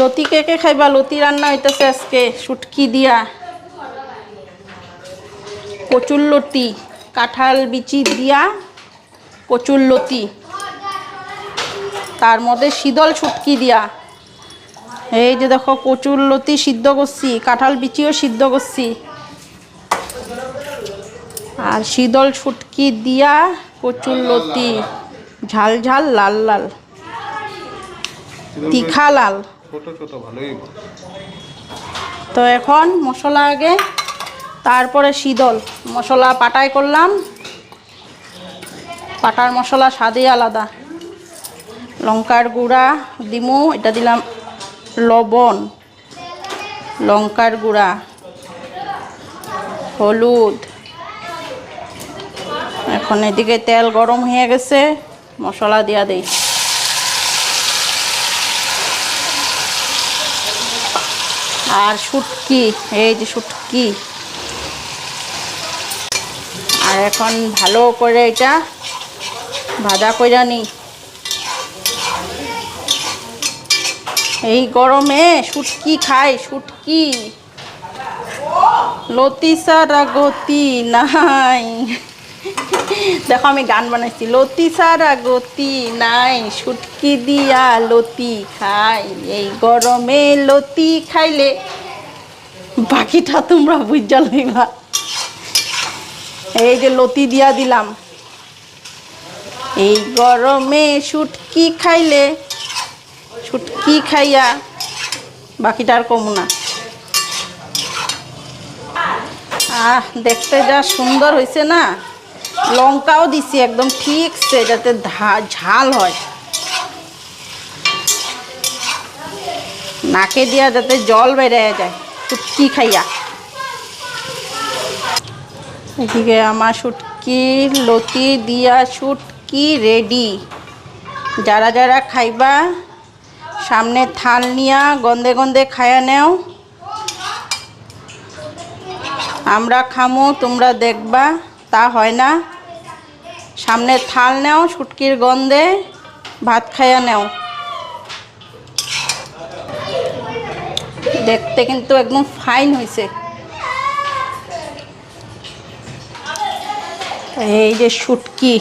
লতি কে কে খাইবা? লতি রান্না হইতেছে আজকে শুটকি দিয়া। কচুর লতি কাঁঠাল বিচি দিয়া কচুর লতি। তার মধ্যে শীতল শুটকি দিয়া। এই যে দেখো কচুর লতি সিদ্ধ করছি কাঁঠাল বিচিও সিদ্ধ করছি। আর শীতল শুটকি দিয়া কচুর লতি ঝাল ঝাল লাল লাল। তিখা লাল। ছোট ছোট, ভালোই তো এখন মশলা আগে, তারপরে শীতল। মশলা পাটাই করলাম। পাটার মশলা স্বাদই আলাদা। লঙ্কার গুঁড়া দিমু এটা দিলাম লবণ। লঙ্কার গুঁড়া, হলুদ। এখন এদিকে তেল গরম হয়ে গেছে, মশলা দিয়া দেই। আর শুটকি, এই যে শুটকি। আর এখন ভালো করে এটা ভাজা কইরা নিই এই গরমে শুটকি খাই, শুটকি। লতি সারা গতি নাই। দেখো আমি গান বানাইছি। লতি সারা গতি নাই শুটকি দিয়া লতি খাই। এই গরমে লতি খাইলে বাকিটা তোমরা বুঝা লইবা। এই যে লতি দিয়া দিলাম। এই গরমে শুটকি খাইলে শুটকি খাইয়া বাকিটা আর কমু না। আহ, দেখতে যা সুন্দর হয়েছে না? লঙ্কাও দিছি, একদম ঠিকছে যাতে ঝাল হয়। নাকে দিয়া যাতে জল বেড়ে যায়, শুটকি খাইয়া। এদিকে আমার শুটকি, লতি দিয়া শুটকি রেডি যারা যারা খাইবা, সামনে থাল নিয়া গন্ধে গন্ধে খায়া নেও। আমরা খামো, তোমরা দেখবা, তা হয় না। সামনে থাল নেও, শুটকির গন্ধে ভাত খাইয়া নেও। দেখতে কিন্তু একদম ফাইন হয়েছে এই যে শুটকি।